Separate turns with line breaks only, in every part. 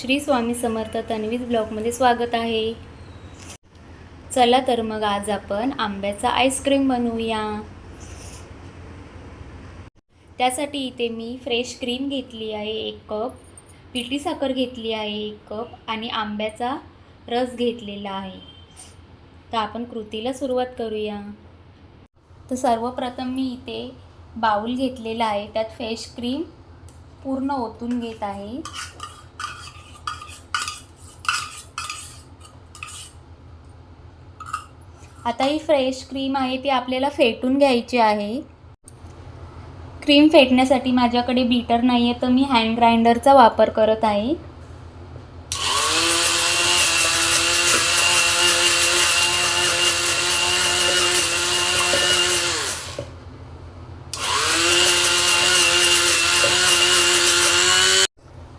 श्री स्वामी समर्थ तन्वीज ब्लॉगमध्ये स्वागत आहे. चला तर मग आज आपण आंब्याचा आईस्क्रीम बनवूया. त्यासाठी इथे मी फ्रेश क्रीम घेतली आहे एक कप पिठी साखर घेतली आहे एक कप आणि आंब्याचा रस घेतलेला आहे. तर आपण कृतीला सुरुवात करूया. तर सर्वप्रथम मी इथे बाऊल घेतलेला आहे त्यात फ्रेश क्रीम पूर्ण ओतून घेत आहे. आता ही फ्रेश क्रीम आहे ती आपल्याला फेटून घ्यायची आहे. क्रीम फेटण्यासाठी माझ्याकडे बीटर नाही आहे तर मी हँड ग्राइंडरचा वापर करत आहे.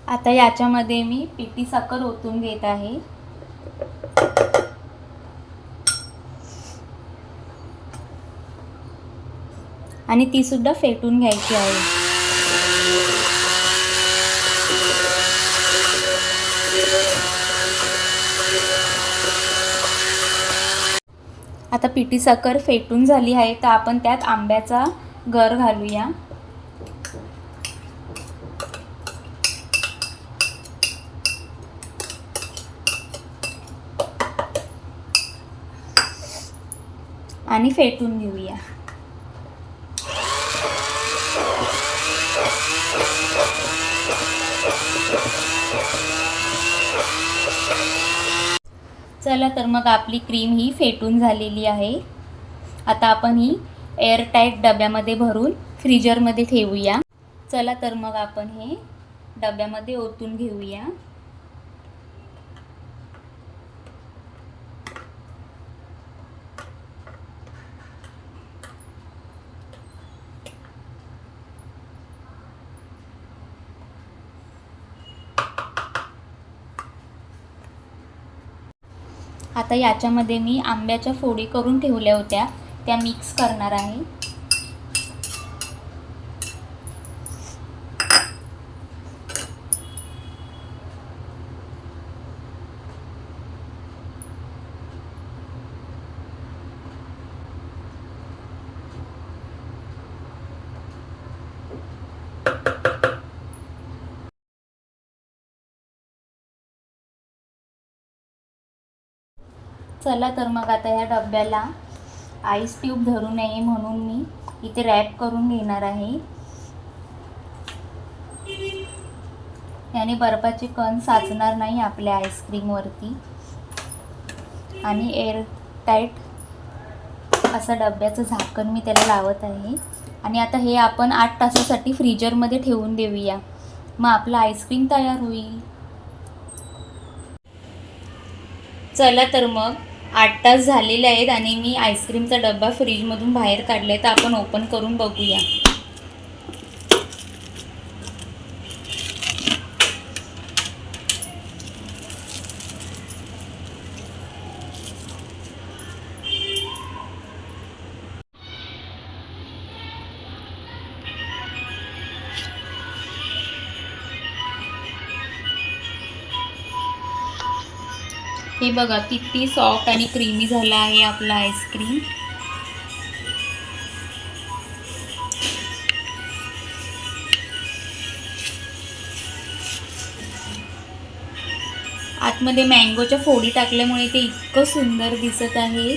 आता याच्यामध्ये मी पिठी साखर ओतून घेत आहे. आणि तीसुद्धा फेटून घ्यायची आहे. आता पिठी साखर फेटून झाली आहे तर आपण त्यात आंब्याचा गर घालूया. आणि फेटून घेऊया. चला तर मग आपली क्रीम ही फेटून झालेली आहे. आता आपण ही एअरटाईट डब्यामध्ये भरून फ्रीजरमध्ये ठेवूया. चला तर मग आपण हे डब्यामध्ये ओतून घेऊया. आता याच्यामध्ये मी आंब्याच्या फोडी करून ठेवल्या होत्या. त्या मिक्स करणार आहे. चला तर मग आता ह्या डब्याला आईस ट्यूब धरू नये म्हणून मी इथे रॅप करून घेणार आहे. याने बर्फाचे कण साचणार नाही आपल्या आईस्क्रीमवरती आणि एअर टाईट असं डब्याचं झाकण मी त्याला लावत आहे. आणि आता हे आपण आठ तासासाठी फ्रीजरमध्ये ठेवून देऊया. मग आपलं आईस्क्रीम तयार होईल. चला तर मग आठ तास झालेले आहेत आणि मी आईस्क्रीमचा डब्बा फ्रीजमधून बाहेर काढला आहे तर आपण ओपन करून बघूया. हे बघा किती सॉफ्ट आणि क्रीमी झाला आहे आपला आईस्क्रीम आतमध्ये मँगोच्या फोडी टाकल्यामुळे ते इतकं सुंदर दिसत आहे.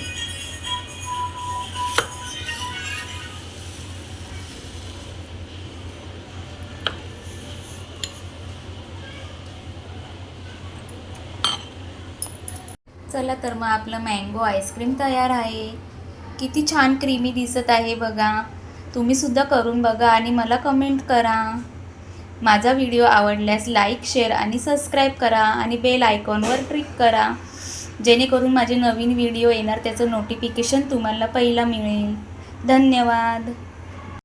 चला तर मग आपलं मँगो आईस्क्रीम तयार आहे. किती छान क्रीमी दिसत आहे बघा. तुम्हीसुद्धा करून बघा आणि मला कमेंट करा. माझा व्हिडिओ आवडल्यास लाईक शेअर आणि सबस्क्राईब करा आणि बेल आयकॉनवर क्लिक करा. जेणेकरून माझे नवीन व्हिडिओ येणार त्याचं नोटिफिकेशन तुम्हाला पहिला मिळेल. धन्यवाद.